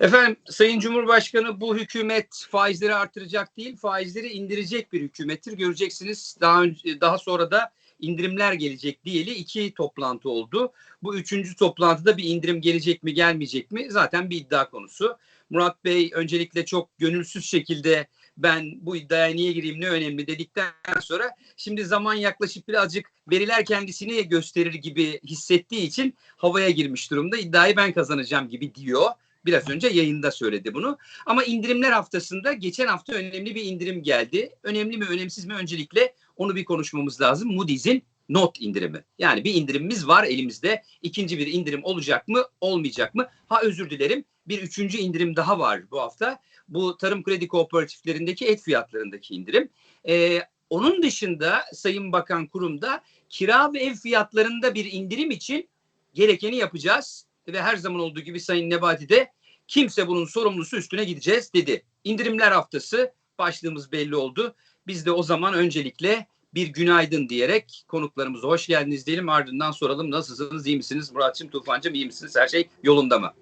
Efendim Sayın Cumhurbaşkanı bu hükümet faizleri artıracak değil faizleri indirecek bir hükümettir. Göreceksiniz daha önce, daha sonra da indirimler gelecek diyeli iki toplantı oldu. Bu üçüncü toplantıda bir indirim gelecek mi gelmeyecek mi zaten bir iddia konusu. Murat Bey öncelikle çok gönülsüz şekilde ben bu iddiaya niye gireyim ne önemli dedikten sonra şimdi zaman yaklaşıp birazcık veriler kendisini gösterir gibi hissettiği için havaya girmiş durumda. İddiayı ben kazanacağım gibi diyor. Biraz önce yayında söyledi bunu. Ama indirimler haftasında geçen hafta önemli bir indirim geldi. Önemli mi önemsiz mi öncelikle onu bir konuşmamız lazım. Moody's'in not indirimi. Yani bir indirimimiz var elimizde. İkinci bir indirim olacak mı olmayacak mı? Ha özür dilerim bir üçüncü indirim daha var bu hafta. Bu tarım kredi kooperatiflerindeki et fiyatlarındaki indirim. Ee, onun dışında Sayın Bakan kurumda kira ve ev fiyatlarında bir indirim için gerekeni yapacağız. Ve her zaman olduğu gibi Sayın Nebati kimse bunun sorumlusu üstüne gideceğiz dedi. İndirimler haftası başlığımız belli oldu. Biz de o zaman öncelikle bir günaydın diyerek konuklarımıza hoş geldiniz diyelim. Ardından soralım nasılsınız, iyi misiniz? Muratçım, Tufancım iyi misiniz? Her şey yolunda mı?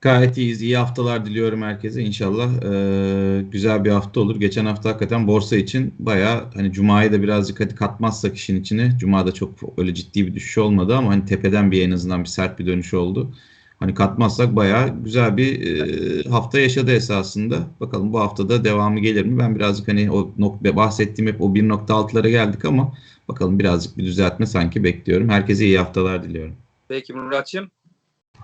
Gayet iyiyiz. İyi haftalar diliyorum herkese. İnşallah e, güzel bir hafta olur. Geçen hafta hakikaten borsa için bayağı hani Cuma'yı da birazcık hadi katmazsak işin içine. Cuma'da çok öyle ciddi bir düşüş olmadı ama hani tepeden bir en azından bir sert bir dönüş oldu. Hani katmazsak bayağı güzel bir e, hafta yaşadı esasında. Bakalım bu haftada devamı gelir mi? Ben birazcık hani o nokta bahsettiğim hep o 1.6'lara geldik ama bakalım birazcık bir düzeltme sanki bekliyorum. Herkese iyi haftalar diliyorum. Peki Muratçım.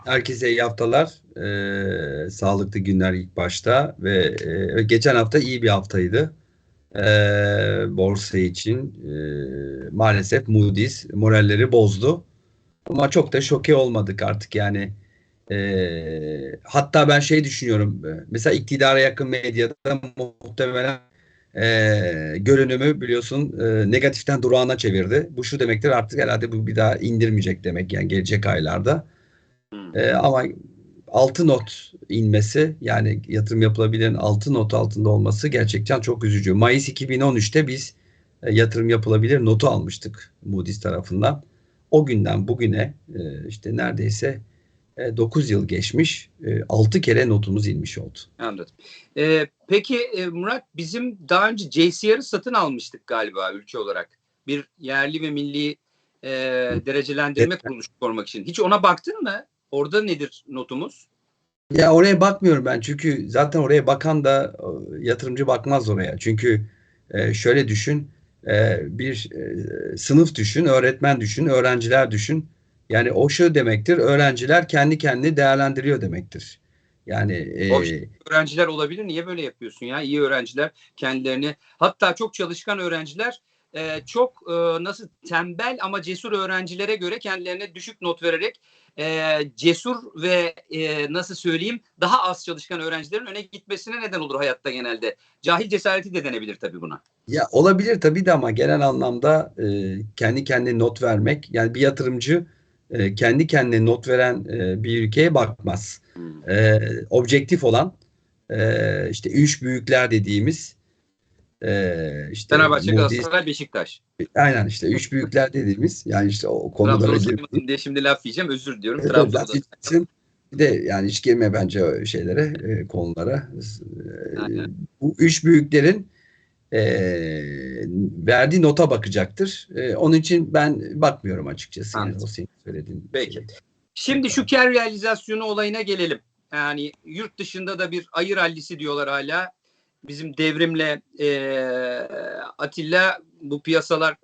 Herkese iyi haftalar. Ee, sağlıklı günler ilk başta ve e, geçen hafta iyi bir haftaydı. Ee, borsa için e, maalesef Moody's moralleri bozdu. Ama çok da şoke olmadık artık yani. E, hatta ben şey düşünüyorum. Mesela iktidara yakın medyada muhtemelen e, görünümü biliyorsun e, negatiften durağına çevirdi. Bu şu demektir artık herhalde bu bir daha indirmeyecek demek yani gelecek aylarda. E, ama 6 not inmesi yani yatırım yapılabilen 6 not altında olması gerçekten çok üzücü. Mayıs 2013'te biz e, yatırım yapılabilir notu almıştık Moody's tarafından. O günden bugüne e, işte neredeyse e, 9 yıl geçmiş. E, 6 kere notumuz inmiş oldu. Anladım. Ee, peki e, Murat bizim daha önce JCR'ı satın almıştık galiba ülke olarak. Bir yerli ve milli e, derecelendirme kuruluşu kurmak için. Hiç ona baktın mı? Orada nedir notumuz? Ya oraya bakmıyorum ben çünkü zaten oraya bakan da e, yatırımcı bakmaz oraya. Çünkü e, şöyle düşün e, bir e, sınıf düşün, öğretmen düşün, öğrenciler düşün. Yani o şu demektir öğrenciler kendi kendini değerlendiriyor demektir. Yani e, öğrenciler olabilir. Niye böyle yapıyorsun ya? İyi öğrenciler kendilerini hatta çok çalışkan öğrenciler e, çok e, nasıl tembel ama cesur öğrencilere göre kendilerine düşük not vererek e, cesur ve e, nasıl söyleyeyim daha az çalışkan öğrencilerin öne gitmesine neden olur hayatta genelde. Cahil cesareti de denebilir tabii buna. Ya olabilir tabii de ama genel anlamda e, kendi kendine not vermek yani bir yatırımcı e, kendi kendine not veren e, bir ülkeye bakmaz. Hmm. E, objektif olan e, işte üç büyükler dediğimiz e, işte Fenerbahçe, Galatasaray, Beşiktaş. aynen işte üç büyükler dediğimiz yani işte o konulara saymadım diye şimdi laf yiyeceğim. Özür diliyorum. Evet, Trabzon'da. bir de yani hiç girme bence şeylere, e, konulara. E, bu üç büyüklerin e, verdiği nota bakacaktır. E, onun için ben bakmıyorum açıkçası. Yani Anladım. o senin söylediğin. Peki. şey. Şimdi şu kar realizasyonu olayına gelelim. Yani yurt dışında da bir ayı rallisi diyorlar hala. Bizim devrimle eee, Atilla bu piyasalar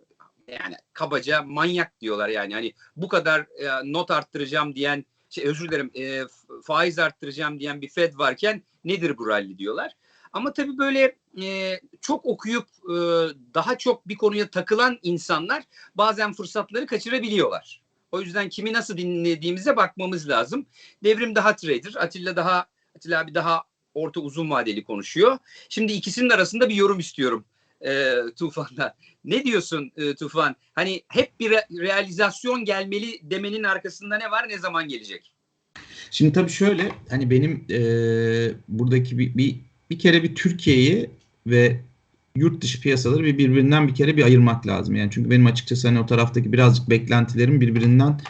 yani kabaca manyak diyorlar yani. Hani bu kadar e, not arttıracağım diyen şey özür dilerim e, faiz arttıracağım diyen bir Fed varken nedir bu rally diyorlar. Ama tabii böyle e, çok okuyup e, daha çok bir konuya takılan insanlar bazen fırsatları kaçırabiliyorlar. O yüzden kimi nasıl dinlediğimize bakmamız lazım. Devrim daha trader, Atilla daha Atilla abi daha orta uzun vadeli konuşuyor. Şimdi ikisinin arasında bir yorum istiyorum e, Tufan'da. Ne diyorsun e, Tufan? Hani hep bir re- realizasyon gelmeli demenin arkasında ne var, ne zaman gelecek? Şimdi tabii şöyle hani benim e, buradaki bir, bir bir kere bir Türkiye'yi ve yurt dışı piyasaları bir birbirinden bir kere bir ayırmak lazım. Yani çünkü benim açıkçası hani o taraftaki birazcık beklentilerim birbirinden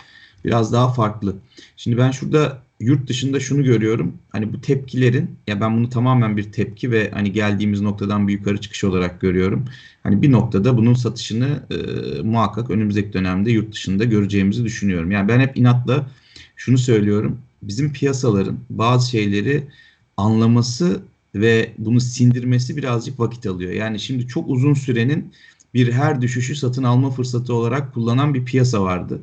biraz daha farklı. Şimdi ben şurada yurt dışında şunu görüyorum. Hani bu tepkilerin ya ben bunu tamamen bir tepki ve hani geldiğimiz noktadan bir yukarı çıkış olarak görüyorum. Hani bir noktada bunun satışını e, muhakkak önümüzdeki dönemde yurt dışında göreceğimizi düşünüyorum. Yani ben hep inatla şunu söylüyorum. Bizim piyasaların bazı şeyleri anlaması ve bunu sindirmesi birazcık vakit alıyor. Yani şimdi çok uzun sürenin bir her düşüşü satın alma fırsatı olarak kullanan bir piyasa vardı.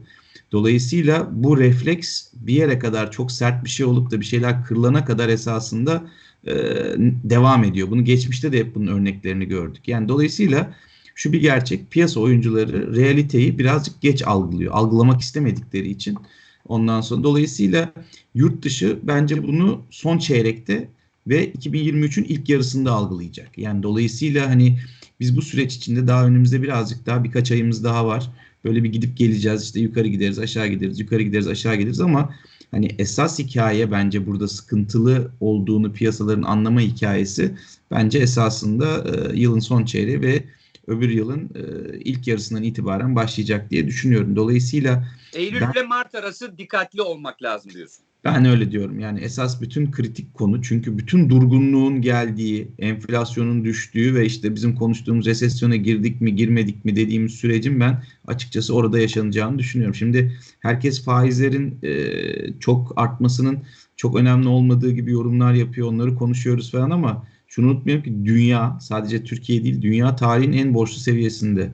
Dolayısıyla bu refleks bir yere kadar çok sert bir şey olup da bir şeyler kırılana kadar esasında e, devam ediyor. Bunu geçmişte de hep bunun örneklerini gördük. Yani dolayısıyla şu bir gerçek piyasa oyuncuları realiteyi birazcık geç algılıyor. Algılamak istemedikleri için. Ondan sonra dolayısıyla yurt dışı bence bunu son çeyrekte ve 2023'ün ilk yarısında algılayacak. Yani dolayısıyla hani biz bu süreç içinde daha önümüzde birazcık daha birkaç ayımız daha var. Böyle bir gidip geleceğiz işte yukarı gideriz aşağı gideriz yukarı gideriz aşağı gideriz ama hani esas hikaye bence burada sıkıntılı olduğunu piyasaların anlama hikayesi bence esasında e, yılın son çeyreği ve öbür yılın e, ilk yarısından itibaren başlayacak diye düşünüyorum. Dolayısıyla Eylül Ben- ile Mart arası dikkatli olmak lazım diyorsun. Ben öyle diyorum. Yani esas bütün kritik konu çünkü bütün durgunluğun geldiği, enflasyonun düştüğü ve işte bizim konuştuğumuz resesyona girdik mi girmedik mi dediğimiz sürecin ben açıkçası orada yaşanacağını düşünüyorum. Şimdi herkes faizlerin e, çok artmasının çok önemli olmadığı gibi yorumlar yapıyor, onları konuşuyoruz falan ama şunu unutmayalım ki dünya sadece Türkiye değil dünya tarihin en borçlu seviyesinde.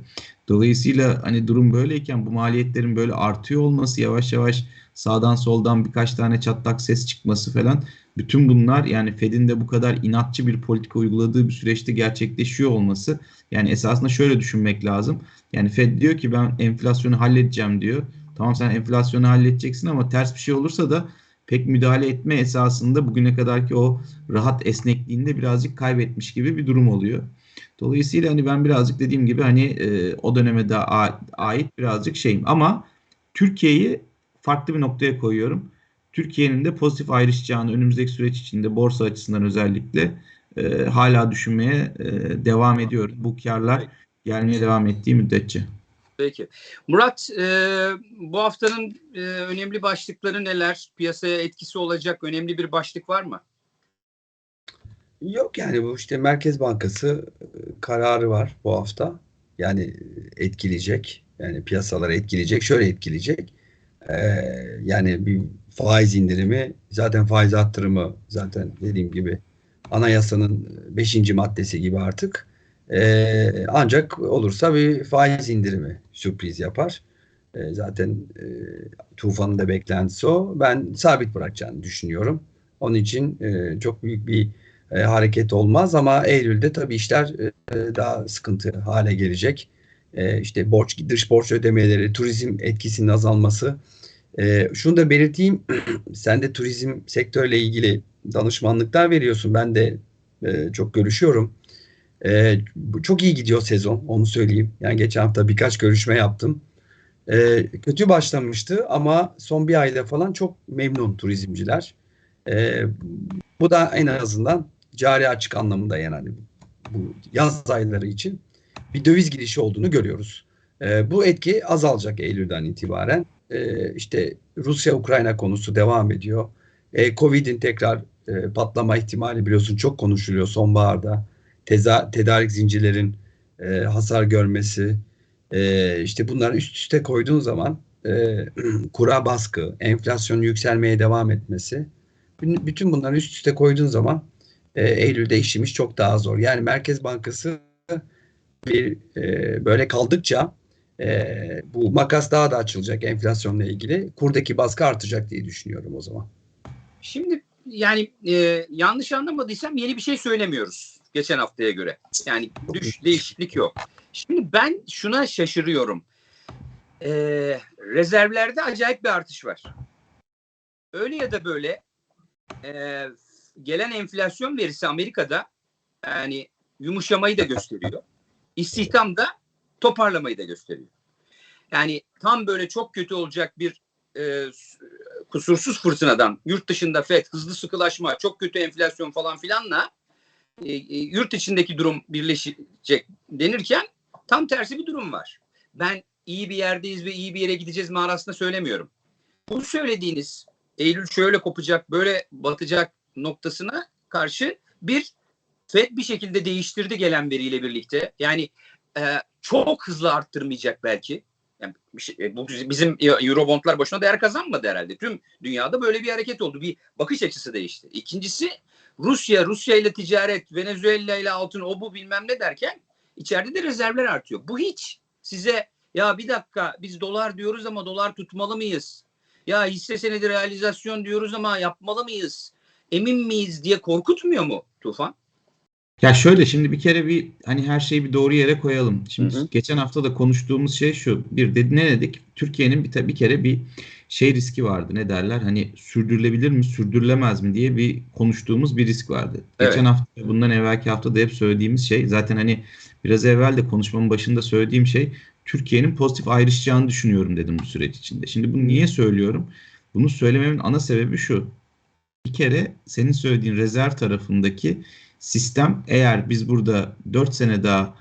Dolayısıyla hani durum böyleyken bu maliyetlerin böyle artıyor olması yavaş yavaş sağdan soldan birkaç tane çatlak ses çıkması falan bütün bunlar yani Fed'in de bu kadar inatçı bir politika uyguladığı bir süreçte gerçekleşiyor olması yani esasında şöyle düşünmek lazım. Yani Fed diyor ki ben enflasyonu halledeceğim diyor. Tamam sen enflasyonu halledeceksin ama ters bir şey olursa da pek müdahale etme esasında bugüne kadarki o rahat esnekliğinde birazcık kaybetmiş gibi bir durum oluyor. Dolayısıyla hani ben birazcık dediğim gibi hani e, o döneme de ait birazcık şeyim ama Türkiye'yi farklı bir noktaya koyuyorum. Türkiye'nin de pozitif ayrışacağını önümüzdeki süreç içinde borsa açısından özellikle e, hala düşünmeye e, devam ediyorum. Bu karlar gelmeye devam ettiği müddetçe. Peki. Murat, e, bu haftanın e, önemli başlıkları neler? Piyasaya etkisi olacak önemli bir başlık var mı? Yok yani bu işte Merkez Bankası e, kararı var bu hafta. Yani e, etkileyecek. Yani piyasaları etkileyecek. Şöyle etkileyecek. Ee, yani bir faiz indirimi zaten faiz arttırımı zaten dediğim gibi anayasanın 5. maddesi gibi artık. Ee, ancak olursa bir faiz indirimi sürpriz yapar. Ee, zaten e, tufanın da beklentisi o. Ben sabit bırakacağını düşünüyorum. Onun için e, çok büyük bir e, hareket olmaz ama Eylül'de tabii işler e, daha sıkıntı hale gelecek. E, işte borç, dış borç ödemeleri, turizm etkisinin azalması. E, şunu da belirteyim, sen de turizm sektörüyle ilgili danışmanlıklar veriyorsun. Ben de e, çok görüşüyorum. E, çok iyi gidiyor sezon, onu söyleyeyim. Yani geçen hafta birkaç görüşme yaptım. E, kötü başlamıştı ama son bir ayda falan çok memnun turizmciler. E, bu da en azından cari açık anlamında yani hani bu yaz ayları için bir döviz girişi olduğunu görüyoruz. E, bu etki azalacak Eylül'den itibaren. E, işte Rusya-Ukrayna konusu devam ediyor. E, Covid'in tekrar e, patlama ihtimali biliyorsun çok konuşuluyor sonbaharda. Teza, tedarik zincirlerin e, hasar görmesi. E, işte bunları üst üste koyduğun zaman e, kura baskı, enflasyonun yükselmeye devam etmesi. Bütün bunları üst üste koyduğun zaman e, Eylül'de işimiz çok daha zor. Yani Merkez Bankası bir e, böyle kaldıkça e, bu makas daha da açılacak enflasyonla ilgili. Kurdaki baskı artacak diye düşünüyorum o zaman. Şimdi yani e, yanlış anlamadıysam yeni bir şey söylemiyoruz geçen haftaya göre. Yani düş, değişiklik yok. Şimdi ben şuna şaşırıyorum. E, rezervlerde acayip bir artış var. Öyle ya da böyle e, gelen enflasyon verisi Amerika'da yani yumuşamayı da gösteriyor. İstihdam da toparlamayı da gösteriyor. Yani tam böyle çok kötü olacak bir e, kusursuz fırtınadan yurt dışında FED hızlı sıkılaşma, çok kötü enflasyon falan filanla e, e, yurt içindeki durum birleşecek denirken tam tersi bir durum var. Ben iyi bir yerdeyiz ve iyi bir yere gideceğiz manasında söylemiyorum. Bu söylediğiniz Eylül şöyle kopacak, böyle batacak noktasına karşı bir FED bir şekilde değiştirdi gelen veriyle birlikte. Yani e, çok hızlı arttırmayacak belki. Yani şey- e, bu bizim Eurobondlar boşuna değer kazanmadı herhalde. Tüm dünyada böyle bir hareket oldu. Bir bakış açısı değişti. İkincisi Rusya, Rusya ile ticaret, Venezuela ile altın o bu bilmem ne derken içeride de rezervler artıyor. Bu hiç size ya bir dakika biz dolar diyoruz ama dolar tutmalı mıyız? Ya hisse senedi realizasyon diyoruz ama yapmalı mıyız? Emin miyiz diye korkutmuyor mu Tufan? Ya şöyle şimdi bir kere bir hani her şeyi bir doğru yere koyalım. Şimdi Hı hı. geçen hafta da konuştuğumuz şey şu. Bir dedi ne dedik? Türkiye'nin bir, bir kere bir şey riski vardı. Ne derler? Hani sürdürülebilir mi, sürdürülemez mi diye bir konuştuğumuz bir risk vardı. Evet. Geçen hafta bundan evvelki hafta da hep söylediğimiz şey zaten hani biraz evvel de konuşmamın başında söylediğim şey Türkiye'nin pozitif ayrışacağını düşünüyorum dedim bu süreç içinde. Şimdi bunu niye söylüyorum? Bunu söylememin ana sebebi şu. Bir kere senin söylediğin rezerv tarafındaki sistem eğer biz burada 4 sene daha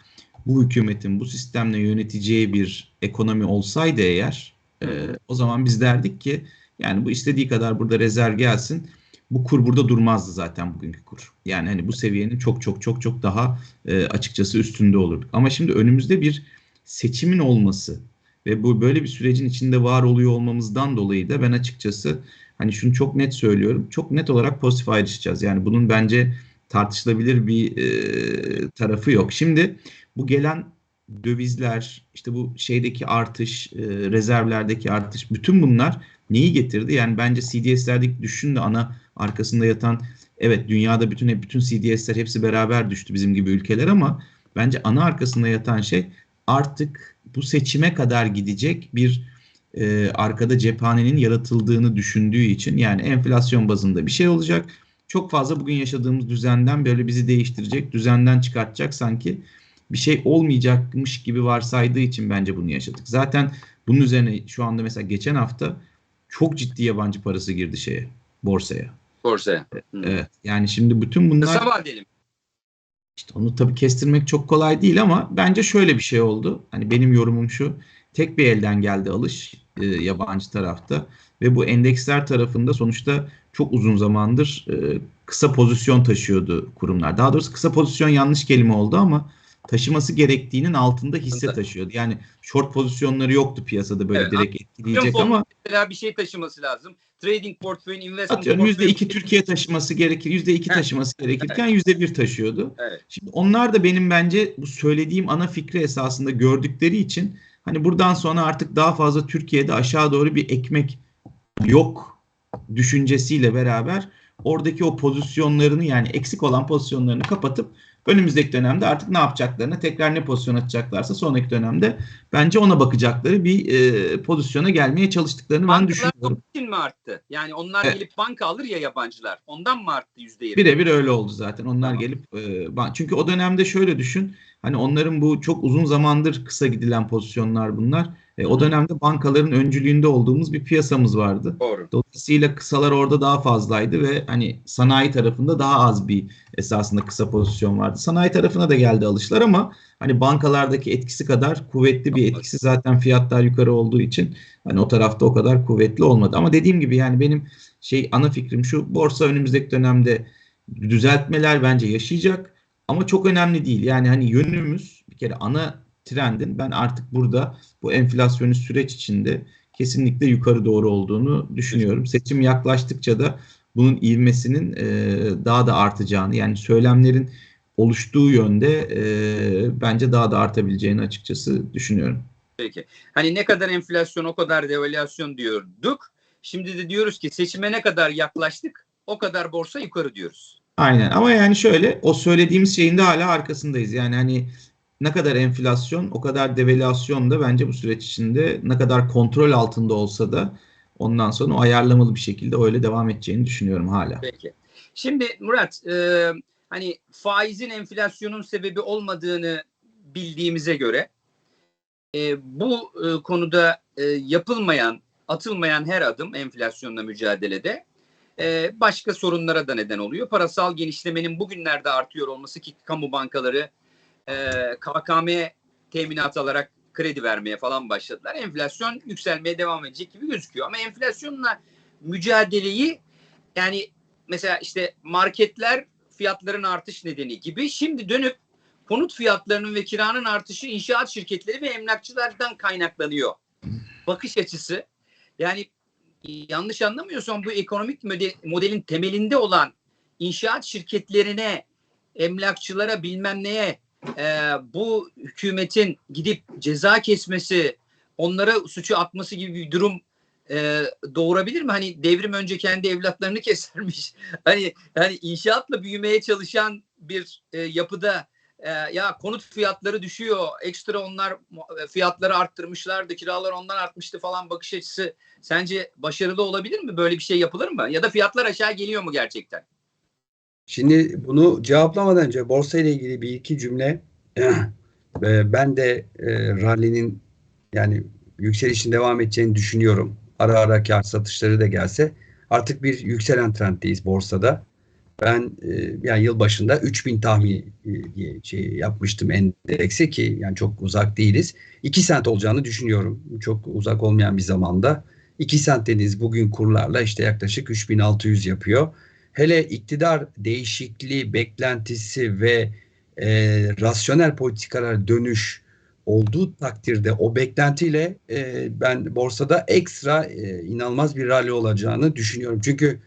bu hükümetin bu sistemle yöneteceği bir ekonomi olsaydı eğer e, o zaman biz derdik ki yani bu istediği kadar burada rezerv gelsin bu kur burada durmazdı zaten bugünkü kur. Yani hani bu seviyenin çok çok çok çok daha e, açıkçası üstünde olurduk. Ama şimdi önümüzde bir seçimin olması ve bu böyle bir sürecin içinde var oluyor olmamızdan dolayı da ben açıkçası hani şunu çok net söylüyorum. Çok net olarak pozitif ayrışacağız. Yani bunun bence tartışılabilir bir e, tarafı yok. Şimdi bu gelen dövizler, işte bu şeydeki artış, e, rezervlerdeki artış, bütün bunlar neyi getirdi? Yani bence CDS'lerdeki düşüşün de ana arkasında yatan, evet dünyada bütün hep bütün CDS'ler hepsi beraber düştü bizim gibi ülkeler ama bence ana arkasında yatan şey artık bu seçime kadar gidecek bir e, arkada cephanenin yaratıldığını düşündüğü için yani enflasyon bazında bir şey olacak çok fazla bugün yaşadığımız düzenden böyle bizi değiştirecek, düzenden çıkartacak sanki bir şey olmayacakmış gibi varsaydığı için bence bunu yaşadık. Zaten bunun üzerine şu anda mesela geçen hafta çok ciddi yabancı parası girdi şeye, borsaya. Borsaya. Hı. Evet. Yani şimdi bütün bunlar vadeli mi? işte onu tabii kestirmek çok kolay değil ama bence şöyle bir şey oldu. Hani benim yorumum şu. Tek bir elden geldi alış e, yabancı tarafta ve bu endeksler tarafında sonuçta çok uzun zamandır e, kısa pozisyon taşıyordu kurumlar. Daha doğrusu kısa pozisyon yanlış kelime oldu ama taşıması gerektiğinin altında hisse taşıyordu. Yani short pozisyonları yoktu piyasada böyle Evet, direkt etkileyecek ama Mesela bir şey taşıması lazım. Trading portföyün, investment atıyorum yüzde iki Türkiye taşıması gerekir, yüzde iki taşıması gerekirken yüzde bir taşıyordu. Evet. Şimdi onlar da benim bence bu söylediğim ana fikri esasında gördükleri için hani buradan sonra artık daha fazla Türkiye'de aşağı doğru bir ekmek yok düşüncesiyle beraber oradaki o pozisyonlarını yani eksik olan pozisyonlarını kapatıp önümüzdeki dönemde artık ne yapacaklarını tekrar ne pozisyon atacaklarsa sonraki dönemde bence ona bakacakları bir e, pozisyona gelmeye çalıştıklarını ben Bankalar düşünüyorum. onun için mi arttı? Yani onlar Evet. gelip banka alır ya yabancılar. Ondan mı arttı yüzde yirmi? Birebir öyle oldu zaten. Onlar Tamam. gelip e, çünkü o dönemde şöyle düşün. Hani onların bu çok uzun zamandır kısa gidilen pozisyonlar bunlar. E, o dönemde bankaların öncülüğünde olduğumuz bir piyasamız vardı. Doğru. Dolayısıyla kısalar orada daha fazlaydı ve hani sanayi tarafında daha az bir esasında kısa pozisyon vardı. Sanayi tarafına da geldi alışlar ama hani bankalardaki etkisi kadar kuvvetli bir etkisi zaten fiyatlar yukarı olduğu için hani o tarafta o kadar kuvvetli olmadı. Ama dediğim gibi yani benim şey ana fikrim şu borsa önümüzdeki dönemde düzeltmeler bence yaşayacak ama çok önemli değil. Yani hani yönümüz bir kere ana trendin ben artık burada bu enflasyonist süreç içinde kesinlikle yukarı doğru olduğunu düşünüyorum. Seçim yaklaştıkça da bunun ivmesinin e, daha da artacağını yani söylemlerin oluştuğu yönde e, bence daha da artabileceğini açıkçası düşünüyorum. Peki. Hani ne kadar enflasyon o kadar devalüasyon diyorduk. Şimdi de diyoruz ki seçime ne kadar yaklaştık o kadar borsa yukarı diyoruz. Aynen ama yani şöyle o söylediğimiz şeyin de hala arkasındayız. Yani hani ne kadar enflasyon o kadar devalüasyon da bence bu süreç içinde ne kadar kontrol altında olsa da ondan sonra o ayarlamalı bir şekilde öyle devam edeceğini düşünüyorum hala. Peki. Şimdi Murat e, hani faizin enflasyonun sebebi olmadığını bildiğimize göre e, bu e, konuda e, yapılmayan, atılmayan her adım enflasyonla mücadelede e, başka sorunlara da neden oluyor. Parasal genişlemenin bugünlerde artıyor olması ki kamu bankaları e, KKM teminat alarak kredi vermeye falan başladılar. Enflasyon yükselmeye devam edecek gibi gözüküyor. Ama enflasyonla mücadeleyi yani mesela işte marketler fiyatların artış nedeni gibi şimdi dönüp konut fiyatlarının ve kiranın artışı inşaat şirketleri ve emlakçılardan kaynaklanıyor. Bakış açısı. Yani yanlış anlamıyorsam bu ekonomik mode- modelin temelinde olan inşaat şirketlerine, emlakçılara bilmem neye e, bu hükümetin gidip ceza kesmesi, onlara suçu atması gibi bir durum e, doğurabilir mi? Hani devrim önce kendi evlatlarını kesermiş. Hani yani inşaatla büyümeye çalışan bir e, yapıda e, ya konut fiyatları düşüyor, ekstra onlar e, fiyatları arttırmışlardı, kiralar ondan artmıştı falan bakış açısı sence başarılı olabilir mi? Böyle bir şey yapılır mı? Ya da fiyatlar aşağı geliyor mu gerçekten? Şimdi bunu cevaplamadan önce borsa ile ilgili bir iki cümle ben de e, rally'nin yani yükselişin devam edeceğini düşünüyorum. Ara ara kar satışları da gelse artık bir yükselen trenddeyiz borsada. Ben e, yani yıl başında 3000 tahmin e, şey yapmıştım endeksi ki yani çok uzak değiliz. 2 sent olacağını düşünüyorum. Çok uzak olmayan bir zamanda. 2 sent deniz bugün kurlarla işte yaklaşık 3600 yapıyor. Hele iktidar değişikliği beklentisi ve e, rasyonel politikalar dönüş olduğu takdirde o beklentiyle e, ben borsada ekstra e, inanılmaz bir rally olacağını düşünüyorum. Çünkü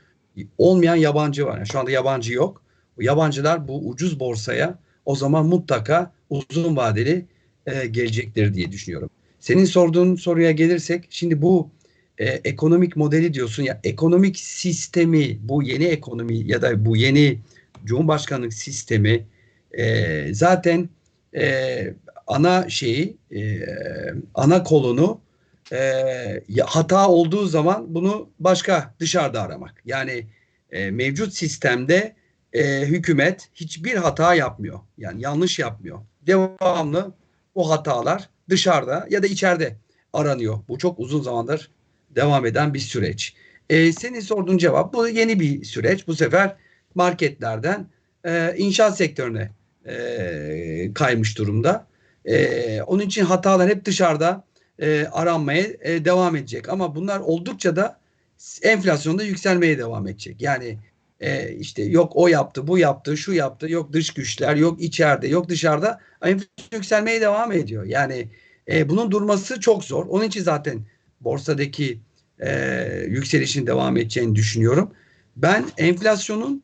olmayan yabancı var. Yani şu anda yabancı yok. Yabancılar bu ucuz borsaya o zaman mutlaka uzun vadeli e, gelecektir diye düşünüyorum. Senin sorduğun soruya gelirsek şimdi bu e, ekonomik modeli diyorsun ya ekonomik sistemi bu yeni ekonomi ya da bu yeni Cumhurbaşkanlık sistemi e, zaten e, ana şeyi e, ana kolunu e, hata olduğu zaman bunu başka dışarıda aramak. Yani e, mevcut sistemde e, hükümet hiçbir hata yapmıyor. Yani yanlış yapmıyor. Devamlı o hatalar dışarıda ya da içeride aranıyor. Bu çok uzun zamandır devam eden bir süreç. E, senin sorduğun cevap bu yeni bir süreç. Bu sefer marketlerden e, inşaat sektörüne e, kaymış durumda. E, onun için hatalar hep dışarıda e, aranmaya e, devam edecek. Ama bunlar oldukça da enflasyonda yükselmeye devam edecek. Yani e, işte yok o yaptı, bu yaptı, şu yaptı, yok dış güçler, yok içeride, yok dışarıda enflasyon yükselmeye devam ediyor. Yani e, bunun durması çok zor. Onun için zaten borsadaki e, yükselişin devam edeceğini düşünüyorum. Ben enflasyonun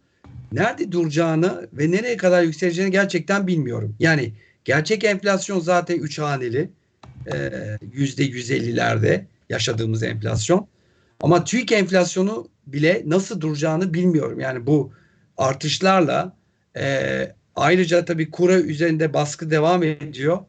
nerede duracağını ve nereye kadar yükseleceğini gerçekten bilmiyorum. Yani gerçek enflasyon zaten 3 haneli. Yüzde 150'lerde yaşadığımız enflasyon. Ama TÜİK enflasyonu bile nasıl duracağını bilmiyorum. Yani bu artışlarla e, ayrıca tabii kura üzerinde baskı devam ediyor.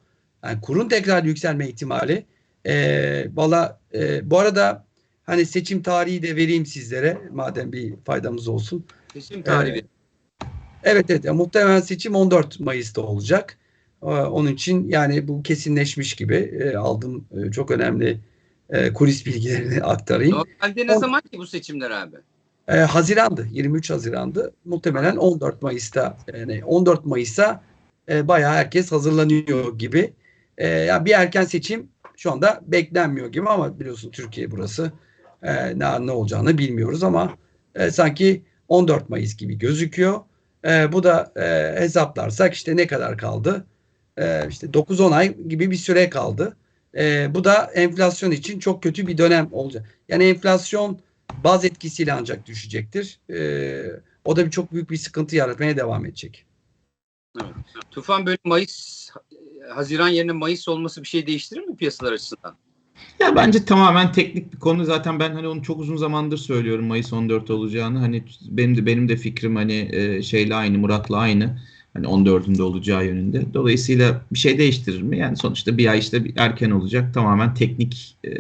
Yani kurun tekrar yükselme ihtimali. E, valla e, bu arada hani seçim tarihi de vereyim sizlere madem bir faydamız olsun. Seçim tarihi. Evet. Evet evet yani muhtemelen seçim 14 Mayıs'ta olacak. Ee, onun için yani bu kesinleşmiş gibi e, aldığım e, çok önemli e, kulis bilgilerini aktarayım. Normalde ne zaman ki bu seçimler abi? E, Haziran'dı. 23 Haziran'dı. Muhtemelen 14 Mayıs'ta yani 14 Mayıs'a e, bayağı herkes hazırlanıyor gibi. E, yani bir erken seçim şu anda beklenmiyor gibi ama biliyorsun Türkiye burası. E, ne, ne olacağını bilmiyoruz ama e, sanki 14 Mayıs gibi gözüküyor. E, bu da e, hesaplarsak işte ne kadar kaldı? E, işte 9-10 ay gibi bir süre kaldı. E, bu da enflasyon için çok kötü bir dönem olacak. Yani enflasyon baz etkisiyle ancak düşecektir. E, o da bir çok büyük bir sıkıntı yaratmaya devam edecek. Evet. Tufan böyle Mayıs, Haziran yerine Mayıs olması bir şey değiştirir mi piyasalar açısından? Ya bence tamamen teknik bir konu. Zaten ben hani onu çok uzun zamandır söylüyorum Mayıs 14 olacağını. Hani benim de benim de fikrim hani e, şeyle aynı, Murat'la aynı. Hani 14'ünde olacağı yönünde. Dolayısıyla bir şey değiştirir mi? Yani sonuçta bir ay işte bir erken olacak. Tamamen teknik e,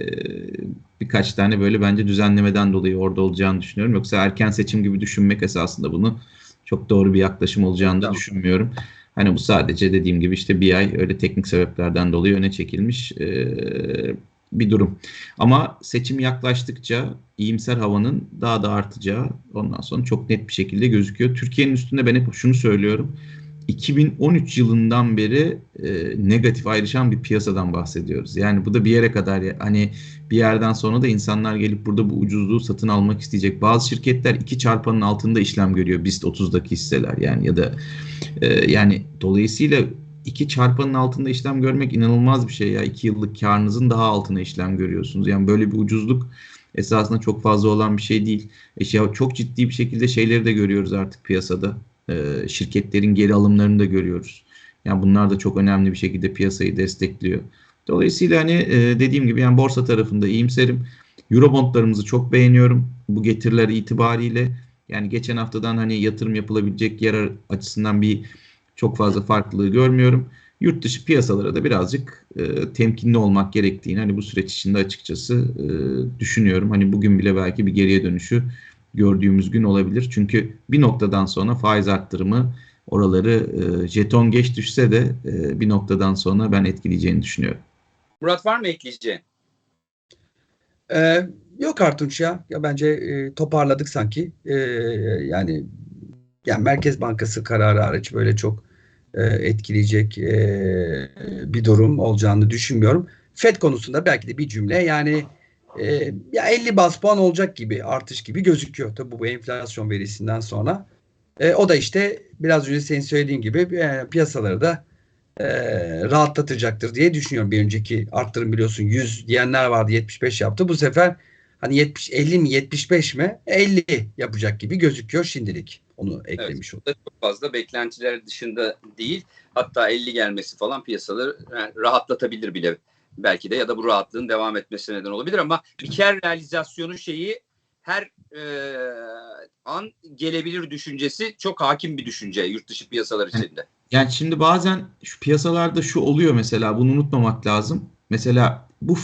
birkaç tane böyle bence düzenlemeden dolayı orada olacağını düşünüyorum. Yoksa erken seçim gibi düşünmek esasında bunu çok doğru bir yaklaşım olacağını da düşünmüyorum. Hani bu sadece dediğim gibi işte bir ay öyle teknik sebeplerden dolayı öne çekilmiş e, bir durum. Ama seçim yaklaştıkça iyimser havanın daha da artacağı ondan sonra çok net bir şekilde gözüküyor. Türkiye'nin üstünde ben hep şunu söylüyorum. 2013 yılından beri e, negatif ayrışan bir piyasadan bahsediyoruz. Yani bu da bir yere kadar ya- hani bir yerden sonra da insanlar gelip burada bu ucuzluğu satın almak isteyecek. Bazı şirketler iki çarpanın altında işlem görüyor BIST 30'daki hisseler yani ya da e, yani dolayısıyla iki çarpanın altında işlem görmek inanılmaz bir şey ya. İki yıllık karınızın daha altına işlem görüyorsunuz. Yani böyle bir ucuzluk esasında çok fazla olan bir şey değil. E, şey, çok ciddi bir şekilde şeyleri de görüyoruz artık piyasada. E, şirketlerin geri alımlarını da görüyoruz. Yani bunlar da çok önemli bir şekilde piyasayı destekliyor. Dolayısıyla hani e, dediğim gibi yani borsa tarafında iyimserim. Eurobondlarımızı çok beğeniyorum. Bu getiriler itibariyle yani geçen haftadan hani yatırım yapılabilecek yer açısından bir çok fazla farklılığı görmüyorum. Yurt dışı piyasalara da birazcık e, temkinli olmak gerektiğini hani bu süreç içinde açıkçası e, düşünüyorum. Hani bugün bile belki bir geriye dönüşü gördüğümüz gün olabilir. Çünkü bir noktadan sonra faiz arttırımı oraları e, jeton geç düşse de e, bir noktadan sonra ben etkileyeceğini düşünüyorum. Murat var mı ekleyeceğin? Ee, yok Artunç ya. Ya bence e, toparladık sanki. Ee, yani yani Merkez Bankası kararı hariç böyle çok e, etkileyecek e, bir durum olacağını düşünmüyorum. Fed konusunda belki de bir cümle yani e, ya 50 bas puan olacak gibi artış gibi gözüküyor. Tabii bu enflasyon verisinden sonra. E, o da işte biraz önce senin söylediğin gibi e, piyasaları da e, rahatlatacaktır diye düşünüyorum. Bir önceki arttırım biliyorsun 100 diyenler vardı 75 yaptı. Bu sefer hani 70 50 mi 75 mi 50 yapacak gibi gözüküyor şimdilik. Onu eklemiş oldum. da çok fazla beklentiler dışında değil. Hatta 50 gelmesi falan piyasaları yani rahatlatabilir bile belki de ya da bu rahatlığın devam etmesine neden olabilir ama bir kar realizasyonu şeyi her e, an gelebilir düşüncesi çok hakim bir düşünce yurt dışı piyasalar içinde. Yani şimdi bazen şu piyasalarda şu oluyor mesela bunu unutmamak lazım. Mesela bu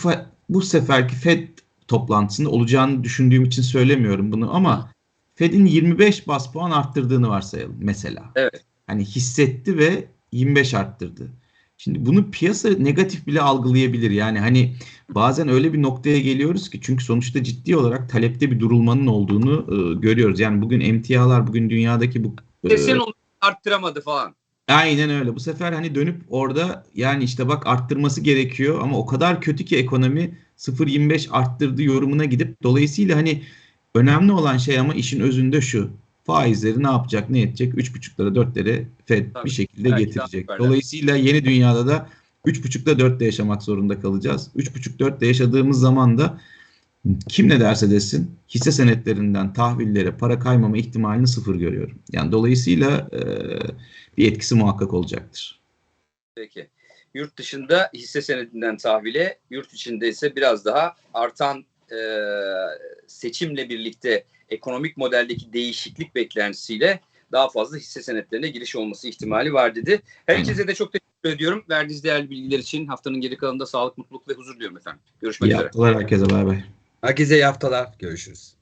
bu seferki Fed toplantısında olacağını düşündüğüm için söylemiyorum bunu ama Fed'in 25 bas puan arttırdığını varsayalım mesela. Evet. Hani hissetti ve 25 arttırdı. Şimdi bunu piyasa negatif bile algılayabilir. Yani hani bazen öyle bir noktaya geliyoruz ki çünkü sonuçta ciddi olarak talepte bir durulmanın olduğunu e, görüyoruz. Yani bugün emtialar bugün dünyadaki bu e, Desen onu arttıramadı falan. Aynen öyle. Bu sefer hani dönüp orada yani işte bak arttırması gerekiyor ama o kadar kötü ki ekonomi 0.25 arttırdı yorumuna gidip dolayısıyla hani önemli olan şey ama işin özünde şu. Faizleri ne yapacak, ne edecek? 3.5'lara 4'lere Fed Tabii. bir şekilde getirecek. Dolayısıyla yeni dünyada da 3.5'la 4'te yaşamak zorunda kalacağız. 3.5-4'te yaşadığımız zaman da kim ne derse desin hisse senetlerinden tahvillere para kaymama ihtimalini sıfır görüyorum. Yani dolayısıyla e, bir etkisi muhakkak olacaktır. Peki. Yurt dışında hisse senedinden tahvile, yurt içinde ise biraz daha artan e, seçimle birlikte ekonomik modeldeki değişiklik beklentisiyle daha fazla hisse senetlerine giriş olması ihtimali var dedi. Herkese de çok teşekkür ediyorum. Verdiğiniz değerli bilgiler için haftanın geri kalanında sağlık, mutluluk ve huzur diliyorum efendim. Görüşmek İyi üzere. haftalar herkese bay bay. Herkese iyi haftalar. Görüşürüz.